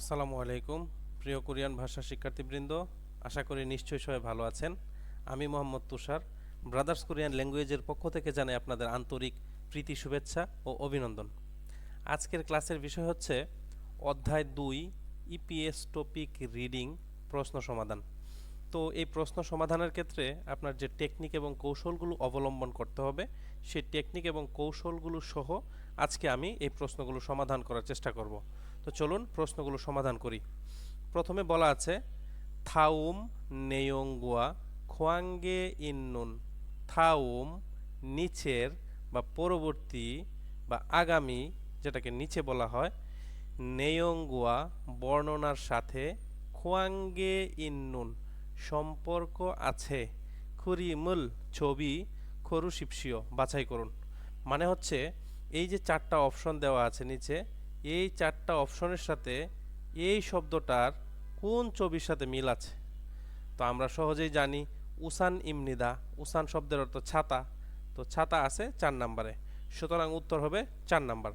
আসসালামু আলাইকুম, প্রিয় কোরিয়ান ভাষা শিক্ষার্থীবৃন্দ, আশা করি নিশ্চয়ই সবাই ভালো আছেন। আমি মোহাম্মদ তুষার ব্রাদার্স কোরিয়ান ল্যাঙ্গুয়েজের পক্ষ থেকে জানাই আপনাদের আন্তরিক প্রীতি, শুভেচ্ছা ও অভিনন্দন। আজকের ক্লাসের বিষয় হচ্ছে অধ্যায় দুই ইপিএস টপিক রিডিং প্রশ্ন সমাধান। তো এই প্রশ্ন সমাধানের ক্ষেত্রে আপনার যে টেকনিক এবং কৌশলগুলো অবলম্বন করতে হবে, সেই টেকনিক এবং কৌশলগুলো সহ আজকে আমি এই প্রশ্নগুলো সমাধান করার চেষ্টা করব। তো চলুন প্রশ্নগুলো সমাধান করি। প্রথমে বলা আছে, থাউম নেয়ঙ্গুয়া খোয়াঙ্গে ইন্নুন। থাউম নিচের বা পরবর্তী বা আগামী যেটাকে নিচে বলা হয়, নেয়ঙ্গুয়া বর্ণনার সাথে খোয়াঙ্গে ইন্নুন সম্পর্ক আছে। খুরিমুল ছবি খরুশিপসিও বাছাই করুন। মানে হচ্ছে এই যে চারটা অপশন দেওয়া আছে নিচে এই চারটা অপশনের সাথে এই শব্দটার কোন ছবির সাথে মিল আছে? তো আমরা সহজেই জানি উসান ইমনিদা উসান শব্দের অর্থ ছাতা। তো ছাতা আছে চার নাম্বারে। সুতরাং উত্তর হবে চার নাম্বার।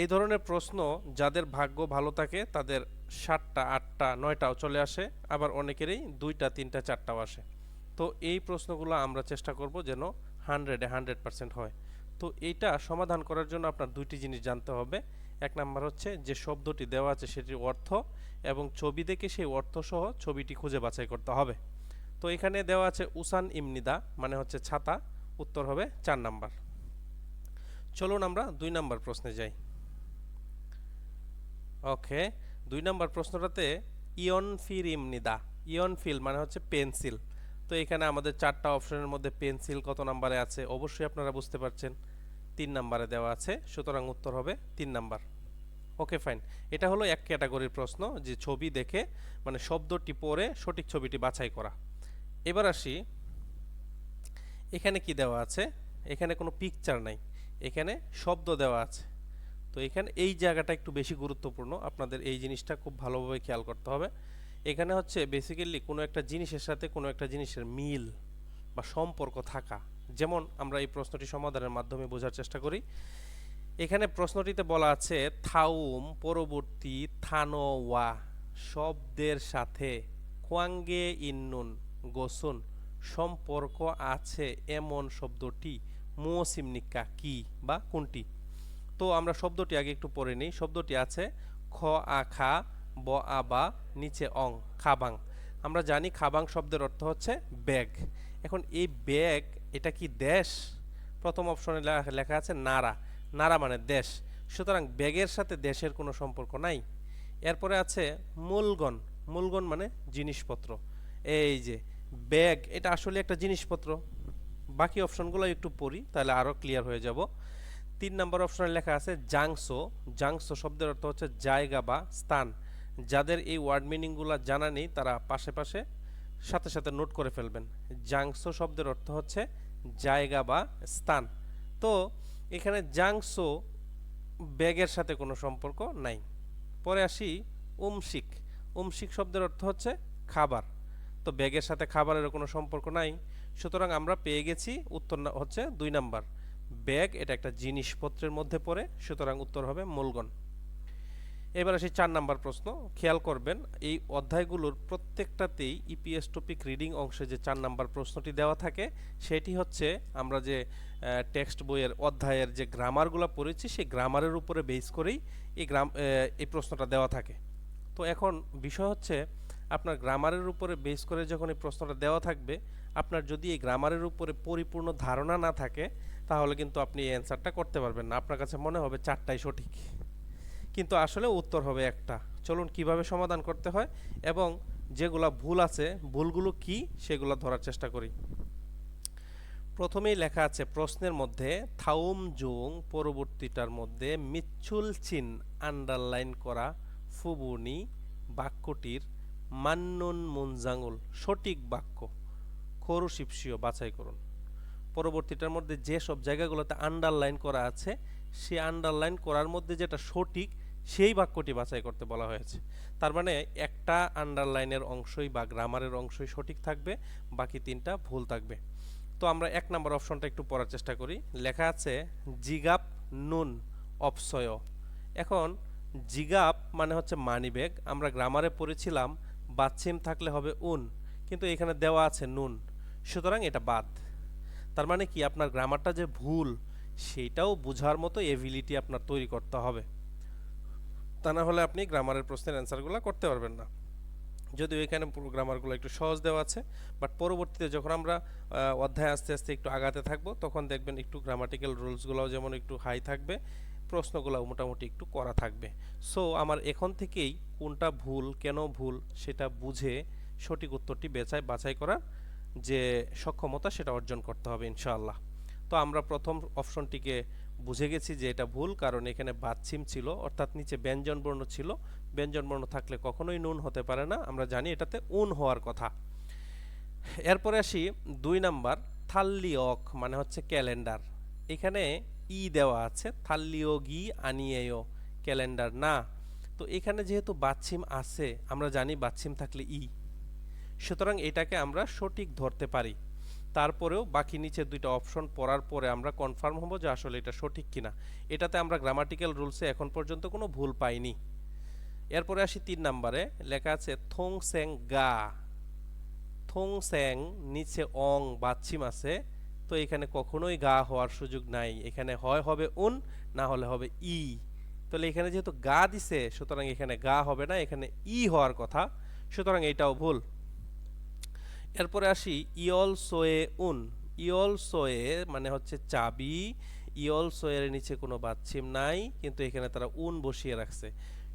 এই ধরনের প্রশ্ন যাদের ভাগ্য ভালো থাকে তাদের সাতটা, আটটা, নয়টাও চলে আসে, আবার অনেকেরই দুইটা, তিনটা, চারটাও আসে। তো এই প্রশ্নগুলো আমরা চেষ্টা করব যেন হান্ড্রেডে হান্ড্রেড পার্সেন্ট হয়। তো এইটা সমাধান করার জন্য আপনার দুইটি জিনিস জানতে হবে। এক নাম্বার হচ্ছে যে শব্দটি দেওয়া আছে সেটির অর্থ এবং ছবি দেখে সেই অর্থ সহ ছবিটি খুঁজে বাছাই করতে হবে। তো এখানে দেওয়া আছে উসান ইমনিদা মানে হচ্ছে ছাতা, উত্তর হবে চার নাম্বার। চলুন আমরা দুই নাম্বার প্রশ্নে যাই। ওকে, দুই নাম্বার প্রশ্নটাতে ইয়ন ফির ইমনিদা, ইয়ন ফিল মানে হচ্ছে পেন্সিল। তো এখানে আমাদের চারটা অপশনের মধ্যে পেন্সিল কত নাম্বারে আছে অবশ্যই আপনারা বুঝতে পারছেন। তিন নাম্বারে দেওয়া আছে, সুতরাং উত্তর হবে তিন নাম্বার। ওকে, ফাইন। এটা হলো এক ক্যাটাগরির প্রশ্ন, যে ছবি দেখে মানে শব্দটি পড়ে, সঠিক ছবিটি বাছাই করা। এবার আসি, এখানে কি দেওয়া আছে? এখানে কোনো পিকচার নাই। এখানে শব্দ দেওয়া আছে। তো এখানে এই জায়গাটা একটু বেশি গুরুত্বপূর্ণ, আপনাদের এই জিনিসটা খুব ভালোভাবে খেয়াল করতে হবে। এখানে হচ্ছে বেসিক্যালি কোনো একটা জিনিসের সাথে কোনো একটা জিনিসের মিল বা সম্পর্ক থাকা। যেমন আমরা এই প্রশ্নটি সমাধানের মাধ্যমে বোঝার চেষ্টা করি। এখানে প্রশ্নটিতে বলা আছে, থাউম পরবর্তী থানোওয়া শব্দের সাথে কোয়াঙ্গে ইন্নুন গোসুন সম্পর্ক আছে এমন শব্দটি মুসিমনিকা কি বা কোনটি? তো আমরা শব্দটি আগে একটু পড়ে নিই। শব্দটি আছে, খ আখা ব আবা নিচে অং, খাবাং। আমরা জানি খাবাং শব্দের অর্থ হচ্ছে ব্যাগ। এখন এই ব্যাগ এটা কি দেশ? প্রথম অপশনে লেখা আছে নারা। নারা মানে দেশ। সুতরাং ব্যাগের সাথে দেশের কোনো সম্পর্ক নাই। এরপরে আছে মূলগণ। মূলগণ মানে জিনিসপত্র। এই যে ব্যাগ, এটা আসলে একটা জিনিসপত্র। বাকি অপশনগুলো একটু পড়ি, তাহলে আরও ক্লিয়ার হয়ে যাব। তিন নম্বর অপশনে লেখা আছে জাংসো। জাংসো শব্দের অর্থ হচ্ছে জায়গা বা স্থান। যাদের এই ওয়ার্ড মিনিংগুলো জানা নেই, তারা পাশে পাশে সাথে সাথে নোট করে ফেলবেন। জাংসো শব্দের অর্থ হচ্ছে জায়গা বা স্থান। তো এখানে জাংসো ব্যাগের সাথে কোনো সম্পর্ক নাই। পরে আসি উমশিক। উমশিক শব্দের অর্থ হচ্ছে খাবার। তো ব্যাগের সাথে খাবারের কোনো সম্পর্ক নাই। সুতরাং আমরা পেয়ে গেছি উত্তর হচ্ছে দুই নাম্বার। ব্যাগ, এটা একটা জিনিসপত্রের মধ্যে পড়ে, সুতরাং উত্তর হবে মূলগণ। এবার আসি চার নাম্বার প্রশ্ন। খেয়াল করবেন, এই অধ্যায়গুলোর প্রত্যেকটাতেই ইপিএস টপিক রিডিং অংশে যে চার নাম্বার প্রশ্নটি দেওয়া থাকে, সেটি হচ্ছে আমরা যে টেক্সট বইয়ের অধ্যায়ের যে গ্রামারগুলো পড়েছি, সেই গ্রামারের উপরে বেস করেই এই গ্রাম এই প্রশ্নটা দেওয়া থাকে। তো এখন বিষয় হচ্ছে, আপনার গ্রামারের উপরে বেস করে যখন এই প্রশ্নটা দেওয়া থাকবে, আপনার যদি এই গ্রামারের উপরে পরিপূর্ণ ধারণা না থাকে, তাহলে কিন্তু আপনি এই অ্যান্সারটা করতে পারবেন না। আপনার কাছে মনে হবে চারটাই সঠিক। কিন্তু আসলে উত্তর হবে একটা। চলুন কীভাবে সমাধান করতে হয় এবং যেগুলা ভুল আছে, ভুলগুলো কি সেগুলো ধরার চেষ্টা করি। প্রথমেই লেখা আছে, প্রশ্নের মধ্যে থাউম জুং পরবর্তীটার মধ্যে মিচ্ছুল চিন আন্ডারলাইন করা ফুবুনি বাক্যটির মান্নুন মুনজাঙ্গুল সঠিক বাক্য। খরু শিপসিও বাছাই করুন। পরবর্তীটার মধ্যে যে সব জায়গাগুলোতে আন্ডারলাইন করা আছে, সে আন্ডারলাইন করার মধ্যে যেটা সঠিক সেই বাক্যটি বাছাই করতে বলা হয়েছে। তার মানে একটা আন্ডারলাইনের অংশই বা গ্রামারের অংশই সঠিক থাকবে, বাকি তিনটা ভুল থাকবে। তো আমরা এক নম্বর অপশনটা একটু পড়ার চেষ্টা করি। লেখা আছে, জিগাপ নুন অপসয়। এখন, জিগাপ মানে হচ্ছে মানি ব্যাগ আমরা গ্রামারে পড়েছিলাম বাচ্চিম থাকলে হবে উন, কিন্তু এখানে দেওয়া আছে নুন। সুতরাং এটা বাদ। তার মানে কি? আপনার গ্রামারটা যে ভুল, সেইটাও বোঝার মতো এবিলিটি আপনার তৈরি করতে হবে। তা না হলে আপনি গ্রামারের প্রশ্নের অ্যান্সারগুলো করতে পারবেন না। যদিও এখানে গ্রামারগুলো একটু সহজ দেওয়া আছে বাট পরবর্তীতে যখন আমরা অধ্যায় আস্তে আস্তে একটু আগাতে থাকব, তখন দেখবেন একটু গ্রামাটিক্যাল রুলসগুলোও যেমন একটু হাই থাকবে প্রশ্নগুলো মোটামুটি একটু করা থাকবে। সো আমার এখন থেকেই কোনটা ভুল, কেন ভুল সেটা বুঝে সঠিক উত্তরটি বেচাই বাছাই করার যে সক্ষমতা সেটা অর্জন করতে হবে ইনশাআল্লাহ। তো আমরা প্রথম অপশনটিকে বুঝে গেছি যে এটা ভুল, কারণ এখানে বাচ্ছিম ছিল, অর্থাৎ নিচে ব্যঞ্জন বর্ণ ছিল। ব্যঞ্জন বর্ণ থাকলে কখনোই নুন হতে পারে না, আমরা জানি এটাতে উন হওয়ার কথা। এরপরে আসি দুই নাম্বার, থাল্লিয়ক মানে হচ্ছে ক্যালেন্ডার। এখানে ই দেওয়া আছে, থাল্লিয়োগি আনিয়েয়, ক্যালেন্ডার না। তো এখানে যেহেতু বাচ্ছিম আছে, আমরা জানি বাচ্ছিম থাকলে ই। সুতরাং এটাকে আমরা সঠিক ধরতে পারি। তারপরেও বাকি নিচে দুইটা অপশন পড়ার পরে আমরা কনফার্ম হব যে আসলে এটা সঠিক কিনা। এটাতে আমরা গ্রামাটিক্যাল রুলসে এখন পর্যন্ত কোনো ভুল পাইনি। এরপরে আসি তিন নাম্বারে, লেখা আছে, থং স্যাং গা। থং স্যাং নিচে অং, বাচ্ছিম আছে। তো এখানে কখনোই গা হওয়ার সুযোগ নাই। এখানে হয় হবে উন, না হলে হবে ই। তাহলে এখানে যেহেতু গা দিছে, সুতরাং এখানে গা হবে না, এখানে ই হওয়ার কথা। সুতরাং এটাও ভুল। এরপরে আসি ইয়ল সোয়ে উন। ইয়ল সোয়ে মানে হচ্ছে চাবি। ইয়ল সোয়ের নিচে কোনো বাচ্ছিম নাই, কিন্তু এখানে তারা উন বসিয়ে রাখছে।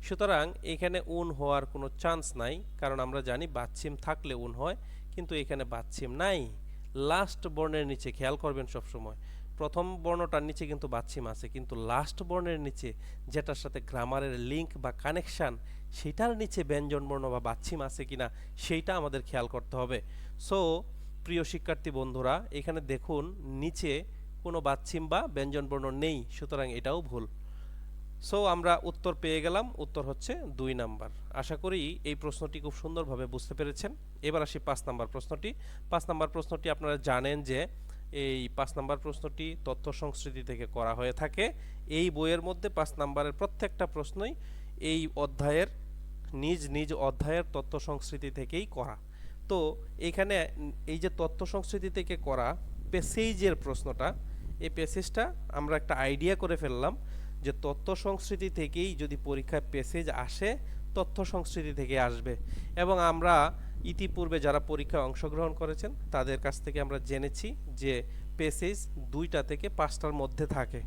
সুতরাং এখানে উন হওয়ার কোনো চান্স নাই, কারণ আমরা জানি বাচ্ছিম থাকলে উন হয়, কিন্তু এখানে বাচ্ছিম নাই। লাস্ট বর্ণের নিচে, খেয়াল করবেন সব সময় প্রথম বর্ণটার নিচে কিন্তু বাচ্ছিম আছে, কিন্তু লাস্ট বর্ণের নিচে যেটার সাথে গ্রামারের লিঙ্ক বা কানেকশান সেটার নিচে ব্যঞ্জন বর্ণ বা বাচ্ছিম আছে কিনা, সেইটা আমাদের খেয়াল করতে হবে। সো প্রিয় শিক্ষার্থী বন্ধুরা, এখানে দেখুন, নিচে কোনো বাচ্ছিম বা ব্যঞ্জন বর্ণ নেই, সুতরাং এটাও ভুল। সো আমরা উত্তর পেয়ে গেলাম, উত্তর হচ্ছে দুই নাম্বার। আশা করি এই প্রশ্নটি খুব সুন্দরভাবে বুঝতে পেরেছেন। এবার আসি পাঁচ নাম্বার প্রশ্নটি। পাঁচ নাম্বার প্রশ্নটি আপনারা জানেন যে, এই পাঁচ নাম্বার প্রশ্নটি তথ্য সংস্কৃতি থেকে করা হয়ে থাকে। এই বইয়ের মধ্যে পাঁচ নাম্বারের প্রত্যেকটা প্রশ্নই এই অধ্যায়ের, নিজ নিজ অধ্যায়ের তত্ত্ব সংস্কৃতি থেকেই করা। তো এখানে এই যে তত্ত্ব সংস্কৃতি থেকে করা পেসেজের প্রশ্নটা, এই পেসেজটা আমরা একটা আইডিয়া করে ফেললাম যে তত্ত্ব সংস্কৃতি থেকেই যদি পরীক্ষায় পেসেজ আসে তথ্য সংস্কৃতি থেকে আসবে। এবং আমরা ইতিপূর্বে যারা পরীক্ষায় অংশগ্রহণ করেছেন, তাদের কাছ থেকে আমরা জেনেছি যে পেসেজ দুইটা থেকে পাঁচটার মধ্যে থাকে।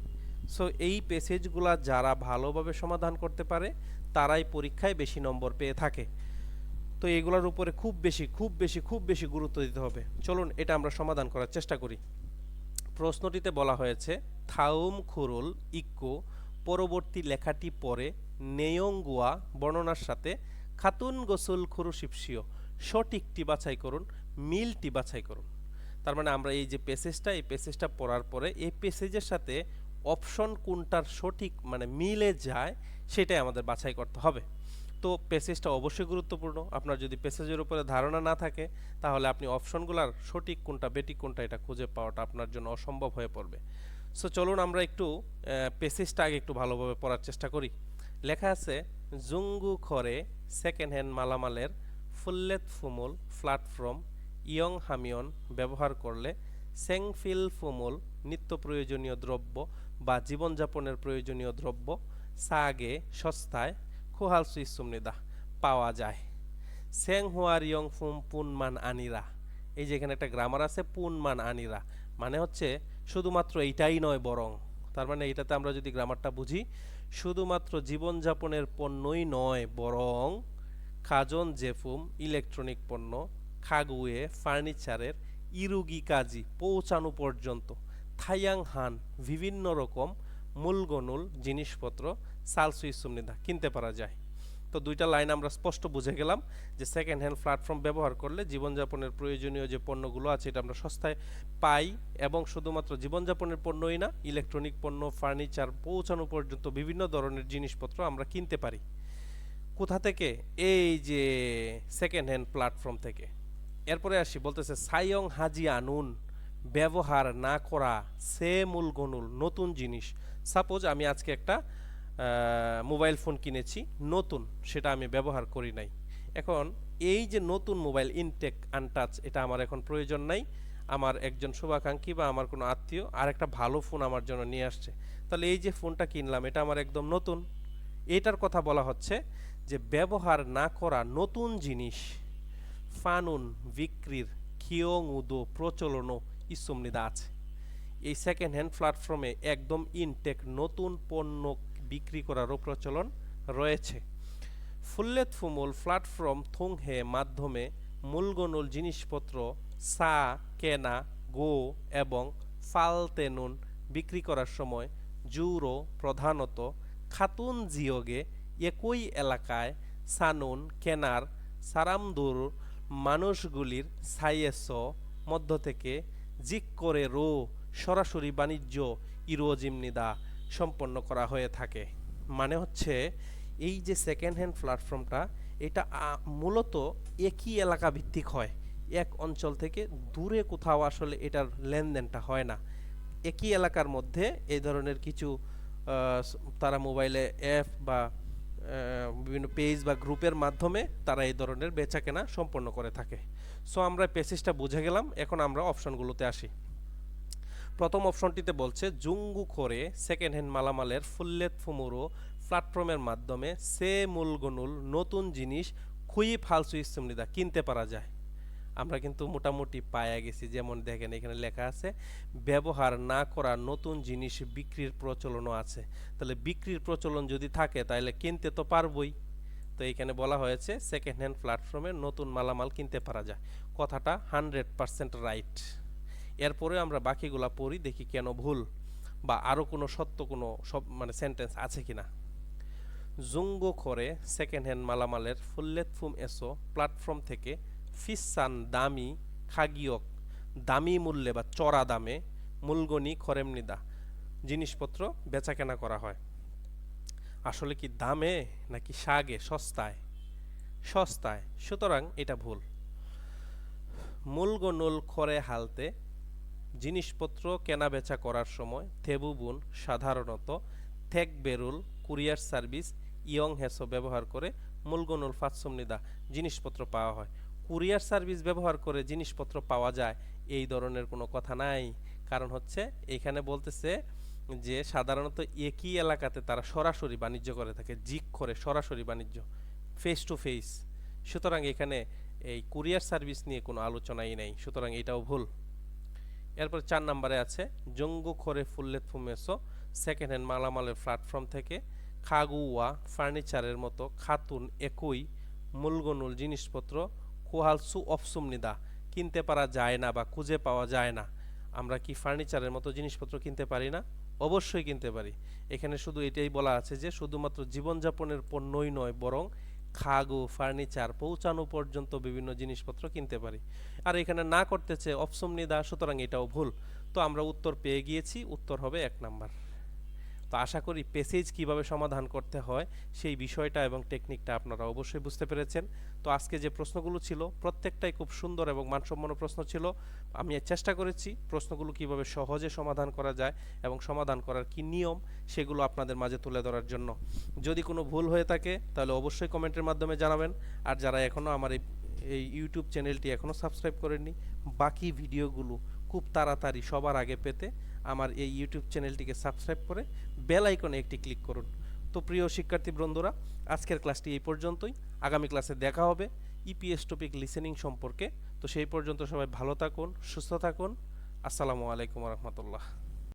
সো এই পেসেজগুলা যারা ভালোভাবে সমাধান করতে পারে, তারাই পরীক্ষায় বেশি নম্বর পেয়ে থাকে। তো এগুলোর উপরে খুব বেশি খুব বেশি খুব বেশি গুরুত্ব দিতে হবে। চলুন, এটা আমরা সমাধান করার চেষ্টা করি। প্রশ্নটিতে বলা হয়েছে, থাউম খুরুল ইক্কো পরবর্তী লেখাটি পরে নেয়ঙ্গুয়া বর্ণনার সাথে খাতুন গোসুল খুরু শিপসিও সঠিকটি বাছাই করুন, মিলটি বাছাই করুন। তার মানে আমরা এই যে পেসেজটা এই পেসেজটা পড়ার পরে এই পেসেজের সাথে অপশন কোনটার সঠিক মানে মিলে যায়, সেটাই আমাদের বাছাই করতে হবে। তো পেসেজটা অবশ্যই গুরুত্বপূর্ণ। আপনার যদি পেসেজের উপরে ধারণা না থাকে, তাহলে আপনি অপশনগুলোর সঠিক কোনটা বেটিক কোনটা, এটা খুঁজে পাওয়াটা আপনার জন্য অসম্ভব হয়ে পড়বে। সো চলুন আমরা একটু পেসেজটা আগে একটু ভালোভাবে পড়ার চেষ্টা করি। লেখা আছে, জুঙ্গু খরে সেকেন্ড হ্যান্ড মালামালের ফুল্লেত ফুমুল প্ল্যাটফর্ম ইয়ং হামিয়ন ব্যবহার করলে সেংফিল ফুমুল, নিত্য প্রয়োজনীয় দ্রব্য বা জীবনযাপনের প্রয়োজনীয় দ্রব্য, সাগে, সস্তায়, খুহাল সুইসুমনিদা পাওয়া যায়। সেং হুয়ার ইয়ং ফুম পুনমান আনিরা। এই যে এখানে একটা গ্রামার আছে পুনমান আনিরা। মানে হচ্ছে শুধুমাত্র এইটাই নয় বরং। তার মানে এইটাতে আমরা যদি গ্রামারটা বুঝি, শুধুমাত্র জীবনযাপনের পণ্যই নয় বরং খাজন জেফুম, ইলেকট্রনিক পণ্য, খাগুয়ে, ফার্নিচারের, ইরুগি কাজি পৌঁছানো পর্যন্ত থাইয়াং হান বিভিন্ন রকম মূলগনুল জিনিসপত্র সালসুই সুমনিদা কিনতে পারা যায়। তো দুইটা লাইন আমরা স্পষ্ট বুঝে গেলাম যে সেকেন্ড হ্যান্ড প্ল্যাটফর্ম ব্যবহার করলে জীবনযাপনের প্রয়োজনীয় যে পণ্যগুলো আছে এটা আমরা সস্তায় পাই এবং শুধুমাত্র জীবনযাপনের পণ্যই না ইলেকট্রনিক পণ্য ফার্নিচার পৌঁছানো পর্যন্ত বিভিন্ন ধরনের জিনিসপত্র আমরা কিনতে পারি। কোথা থেকে? এই যে সেকেন্ড হ্যান্ড প্ল্যাটফর্ম থেকে। এরপরে আসি, বলতেছে সাইয়ং হাজি আনুন। ব্যবহার না করা, সে মূল গনুল নতুন জিনিস। সাপোজ আমি আজকে একটা মোবাইল ফোন কিনেছি, নতুন, সেটা আমি ব্যবহার করি নাই। এখন এই যে নতুন মোবাইল ইনটেক আনটাচ এটা আমার এখন প্রয়োজন নাই। আমার একজন শুভাকাঙ্ক্ষী বা আমার কোনো আত্মীয় আর একটা ভালো ফোন আমার জন্য নিয়ে আসছে। তাহলে এই যে ফোনটা কিনলাম, এটা আমার একদম নতুন। এটার কথা বলা হচ্ছে যে ব্যবহার না করা নতুন জিনিস, ফানুন, বিক্রির খিয়ং উদো, প্রচলনও ইসুমনিদা আছে। এই সেকেন্ড হ্যান্ড প্ল্যাটফর্মে একদম ইনটেক নতুন পণ্য বিক্রি করারও প্রচলন রয়েছে। ফুল্লেত ফুমুল প্ল্যাটফর্ম থুংহে মাধ্যমে মূলগনুল জিনিসপত্র সা কেনা, গো এবং ফালতেনুন বিক্রি করার সময় জুরো প্রধানত খাতুন জিওগে একই এলাকায় সানুন কেনার সারামদুর মানুষগুলির সাইয়েস মধ্য থেকে জিক করে রো, সরাসরি বাণিজ্য ইরোজিমনিদা সম্পন্ন করা হয়ে থাকে। মানে হচ্ছে, এই যে সেকেন্ড হ্যান্ড প্ল্যাটফর্মটা এটা মূলত একই এলাকা ভিত্তিক হয়। এক অঞ্চল থেকে দূরে কোথাও আসলে এটার লেনদেনটা হয় না। একই এলাকার মধ্যে এই ধরনের কিছু তারা মোবাইলে অ্যাপ বা বিভিন্ন পেজ বা গ্রুপের মাধ্যমে তারা এই ধরনের বেচা কেনা সম্পন্ন করে থাকে। সো আমরা পেসেজটা বুঝে গেলাম, এখন আমরা অপশনগুলোতে আসি। প্রথম অপশনটিতে বলছে, জুঙ্গু করে সেকেন্ড হ্যান্ড মালামালের ফুল্লেত ফুমুরো প্ল্যাটফর্মের মাধ্যমে সে মূলগনুল নতুন জিনিস খুই ফালসু ইসমনিদা কিনতে পারা যায়। আমরা কিন্তু মোটামুটি পায়া গেছি। যেমন দেখেন এখানে লেখা আছে, ব্যবহার না করা নতুন জিনিস বিক্রির প্রচলনও আছে। তাহলে বিক্রির প্রচলন যদি থাকে, তাহলে কিনতে তো পারবই। তো এখানে বলা হয়েছে সেকেন্ড হ্যান্ড প্ল্যাটফর্মে নতুন মালামাল কিনতে পারা যায়। কথাটা হান্ড্রেড পারসেন্ট রাইট এরপরে আমরা বাকিগুলা পড়ি, দেখি কেন ভুল বা আরও কোনো সত্য কোনো সব মানে সেন্টেন্স আছে কি না জুঙ্গো করে সেকেন্ড হ্যান্ড মালামালের ফুল্লেত ফুম এসো প্ল্যাটফর্ম থেকে ফিসান দামি খাগিয়ক, দামি মূল্যে বা চড়া দামে মূলগনি খরেমনিদা জিনিসপত্র বেচাকেনা করা হয়। আসলে কি দামে নাকি সাগে সস্তায়। সস্তায়। সুতরাং এটা ভুল। মূলগনুল খরে হালতে জিনিসপত্র কেনাবেচা করার সময় থেবুবুন, সাধারণত থেক বেরুল, কুরিয়ার সার্ভিস, ইয়ং হেসো ব্যবহার করে মূলগনুল ফাতসুমনিদা জিনিসপত্র পাওয়া হয়। কুরিয়ার সার্ভিস ব্যবহার করে জিনিসপত্র পাওয়া যায়, এই ধরনের কোনো কথা নাই। কারণ হচ্ছে, এখানে বলতেছে যে সাধারণত একই এলাকাতে তারা সরাসরি বাণিজ্য করে থাকে, জিক করে সরাসরি বাণিজ্য ফেস টু ফেস সুতরাং এখানে এই কুরিয়ার সার্ভিস নিয়ে কোনো আলোচনাই নেই, সুতরাং এটাও ভুল। এরপর চার নম্বরে আছে, জঙ্গু খরে ফুল্লেত ফুমেসো সেকেন্ড হ্যান্ড মালামালের প্ল্যাটফর্ম থেকে খাগুয়া ফার্নিচারের মতো খাতুন একই মূলগনুল জিনিসপত্র কুহালসু অফসুমনিদা কিনতে পারা যায় না বা খুঁজে পাওয়া যায় না। আমরা কি ফার্নিচারের মতো জিনিসপত্র কিনতে পারি না? অবশ্যই কিনতে পারি। এখানে শুধু এটাই বলা আছে যে, শুধুমাত্র জীবনযাপনের পণ্যই নয়, বরং খাগু, ফার্নিচার পৌঁছানো পর্যন্ত বিভিন্ন জিনিসপত্র কিনতে পারি। আর এখানে না করতেছে অপশন নিদা, সুতরাং এটাও ভুল। তো আমরা উত্তর পেয়ে গিয়েছি, উত্তর হবে এক নাম্বার। তো আশা করি পেসেজ কীভাবে সমাধান করতে হয় সেই বিষয়টা এবং টেকনিকটা আপনারা অবশ্যই বুঝতে পেরেছেন। তো আজকে যে প্রশ্নগুলো ছিল, প্রত্যেকটাই খুব সুন্দর এবং মানসম্পন্ন প্রশ্ন ছিল। আমি চেষ্টা করেছি প্রশ্নগুলো কীভাবে সহজে সমাধান করা যায় এবং সমাধান করার কি নিয়ম সেগুলো আপনাদের মাঝে তুলে ধরার জন্য। যদি কোনো ভুল হয়ে থাকে, তাহলে অবশ্যই কমেন্টের মাধ্যমে জানাবেন। আর যারা এখনও আমার এই এই ইউটিউব চ্যানেলটি এখনও সাবস্ক্রাইব করেননি, বাকি ভিডিওগুলো খুব তাড়াতাড়ি সবার আগে পেতে আমার এই ইউটিউব চ্যানেলটিকে সাবস্ক্রাইব করে বেল আইকনে একটি ক্লিক করুন। তো প্রিয় শিক্ষার্থী বন্ধুরা, আজকের ক্লাসটি এই পর্যন্তই। আগামী ক্লাসে দেখা হবে ইপিএস টপিক লিসেনিং সম্পর্কে। তো সেই পর্যন্ত সবাই ভালো থাকুন, সুস্থ থাকুন। আসসালামু আলাইকুম রহমতুল্লাহ।